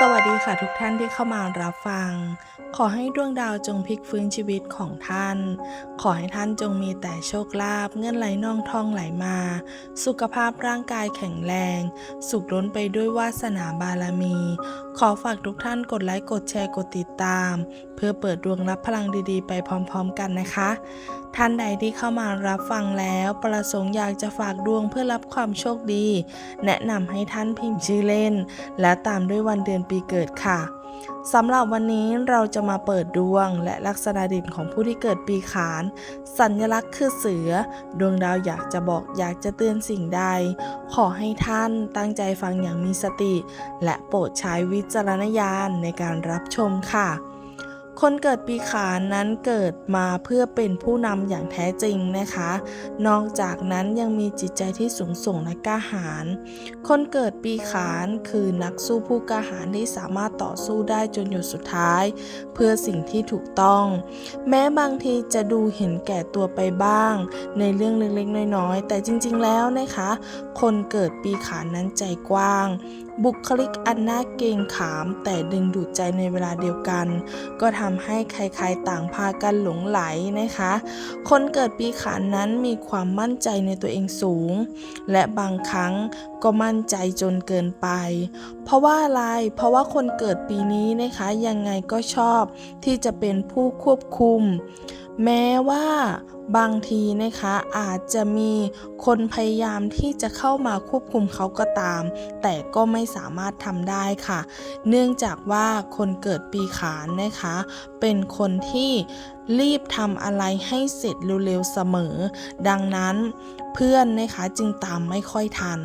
สวัสดีค่ะทุกท่านที่เข้ามารับฟัง ขอให้ดวงดาวจงพลิกฟื้นชีวิตของท่าน ขอให้ท่านจงมีแต่โชคลาภเงินไหลน่องทองไหลมา สุขภาพร่างกายแข็งแรง สุขล้นไปด้วยวาสนาบารมี ขอฝากทุกท่านกดไลค์กดแชร์กดติดตาม เพื่อเปิดดวงรับพลังดีๆ ไปพร้อมๆกันนะคะ ท่านใดที่เข้ามารับฟังแล้ว ประสงค์อยากจะฝากดวงเพื่อรับความโชคดี แนะนำให้ท่านพิมพ์ชื่อเล่น และตามด้วยวันเดือนปีเกิดค่ะ สำหรับวันนี้เราจะมาเปิดดวงและลักษณะเด่นของผู้ที่เกิดปีขาน สัญลักษณ์คือเสือ ดวงดาวอยากจะบอกอยากจะเตือนสิ่งใด ขอให้ท่านตั้งใจฟังอย่างมีสติ และโปรดใช้วิจารณญาณในการรับชมค่ะ คนเกิดปีขานนั้นเกิดมาเพื่อเป็นผู้นำอย่างแท้จริงนะคะ นอกจากนั้นยังมีจิตใจที่สูงส่งและกล้าหาญ คนเกิดปีขานคือนักสู้ผู้กล้าหาญที่สามารถต่อสู้ได้จนหยุดสุดท้าย เพื่อสิ่งที่ถูกต้อง แม้บางทีจะดูเห็นแก่ตัวไปบ้าง ในเรื่องเล็กๆน้อยๆ แต่จริงๆแล้วนะคะ คนเกิดปีขานนั้นใจกว้าง บุคลิกอันน่าเกรงขาม แต่ดึงดูดใจในเวลาเดียวกัน ก็ทำให้ใครๆต่างพากันหลงไหลนะคะ คนเกิดปีขานนั้นมีความมั่นใจในตัวเองสูง และบางครั้งก็มั่นใจจนเกินไป เพราะว่าอะไร เพราะว่าคนเกิดปีนี้นะคะยังไงก็ชอบที่จะเป็นผู้ควบคุม แม้ว่าบางทีนะคะอาจจะมีคนพยายามที่จะเข้ามาควบคุมเขาก็ตาม แต่ก็ไม่สามารถทำได้ค่ะ เนื่องจากว่าคนเกิดปีขานนะคะ เป็นคนที่ รีบทำอะไรให้เสร็จเร็วๆเสมอ ดังนั้นเพื่อนนะคะจึงตามไม่ค่อยทัน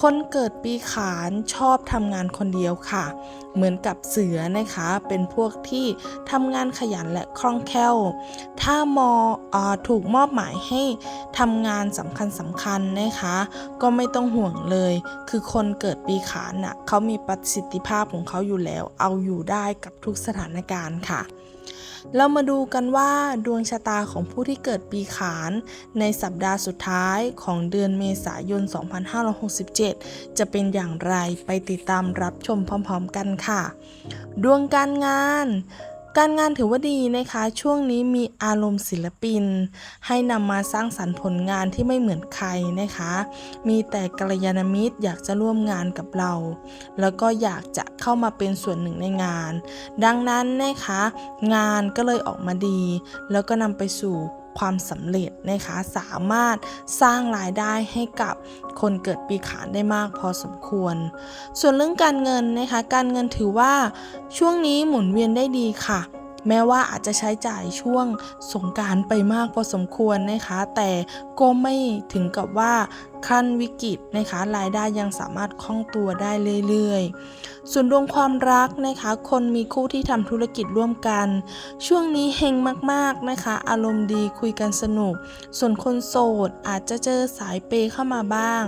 คนเกิดปีขานชอบทำงานคนเดียวค่ะ เหมือนกับเสือนะคะ เป็นพวกที่ทำงานขยันและคล่องแคล่ว ถ้ามอออถูกมอบหมายให้ทำงานสำคัญสำคัญนะคะ ก็ไม่ต้องห่วงเลย คือคนเกิดปีขานน่ะเขามีประสิทธิภาพของเขาอยู่แล้ว เอาอยู่ได้กับทุกสถานการณ์ค่ะ เรามาดูกันว่าดวงชะตาของผู้ที่เกิดปีขาน ในสัปดาห์สุดท้ายของเดือนเมษายน 2567 จะเป็นอย่างไรไปติดตามรับชมพร้อมๆกันค่ะ ดวงการงาน การงานถือว่าดีนะคะ ช่วงนี้มีอารมณ์ศิลปิน ให้นำมาสร้างสรรค์ผลงานที่ไม่เหมือนใครนะคะ มีแต่กัลยาณมิตรอยากจะร่วมงานกับเรา แล้วก็อยากจะเข้ามาเป็นส่วนหนึ่งในงาน ดังนั้นนะคะ งานก็เลยออกมาดี แล้วก็นำไปสู่ ความสำเร็จนะคะสามารถสร้างรายได้ให้กับคนเกิดปีขานได้มากพอสมควร ส่วนเรื่องการเงินนะคะการเงินถือว่าช่วงนี้หมุนเวียนได้ดีค่ะแม้ว่าอาจจะใช้จ่ายช่วงสงการไปมากพอสมควรนะคะ แต่ก็ไม่ถึงกับว่าขั้นวิกฤตนะคะ รายได้ยังสามารถคล่องตัวได้เรื่อยๆ ส่วนดวงความรักนะคะ คนมีคู่ที่ทำธุรกิจร่วมกัน ช่วงนี้เฮงมากๆนะคะ อารมณ์ดีคุยกันสนุก ส่วนคนโสดอาจจะเจอสายเปย์เข้ามาบ้าง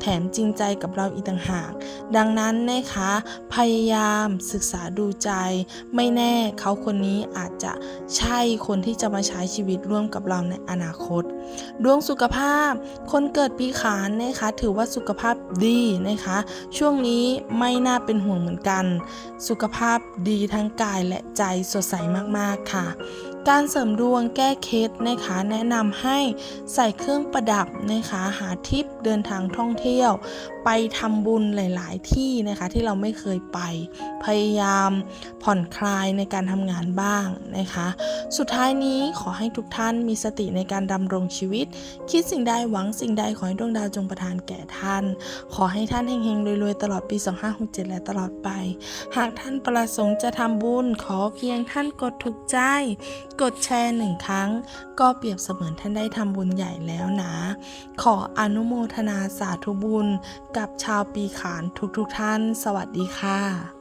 แถมจริงใจกับเราอีกต่างหาก ดังนั้นนะคะ พยายามศึกษาดูใจ ไม่แน่เขาคนนี้อาจจะใช่คนที่จะมาใช้ชีวิตร่วมกับเราในอนาคต ดวงสุขภาพ คนเกิดปีขานนะคะ ถือว่าสุขภาพดีนะคะ ช่วงนี้ไม่น่าเป็นห่วงเหมือนกัน สุขภาพดีทั้งกายและใจสดใสมากๆค่ะ การเสริมดวงแก้เคล็ดนะคะแนะนำให้ใส่เครื่องประดับนะคะหาทิปเดินทางท่องเที่ยว ไปทำบุญหลาย ๆ ที่นะคะที่เราไม่เคยไป พยายามผ่อนคลายในการทำงานบ้างนะคะ สุดท้ายนี้ขอให้ทุกท่านมีสติในการดำรงชีวิต คิดสิ่งใดหวังสิ่งใดขอให้ดวงดาวจงประทานแก่ท่าน ขอให้ท่านเฮงๆรวยๆตลอดปี 2567 และตลอดไป หากท่านประสงค์จะทำบุญขอเพียงท่านกดถูกใจกดแชร์หนึ่งครั้ง ก็เปรียบเสมือนท่านได้ทำบุญใหญ่แล้วนะ ขออนุโมทนาสาธุบุญ กับชาวปีขานทุกๆท่าน สวัสดีค่ะ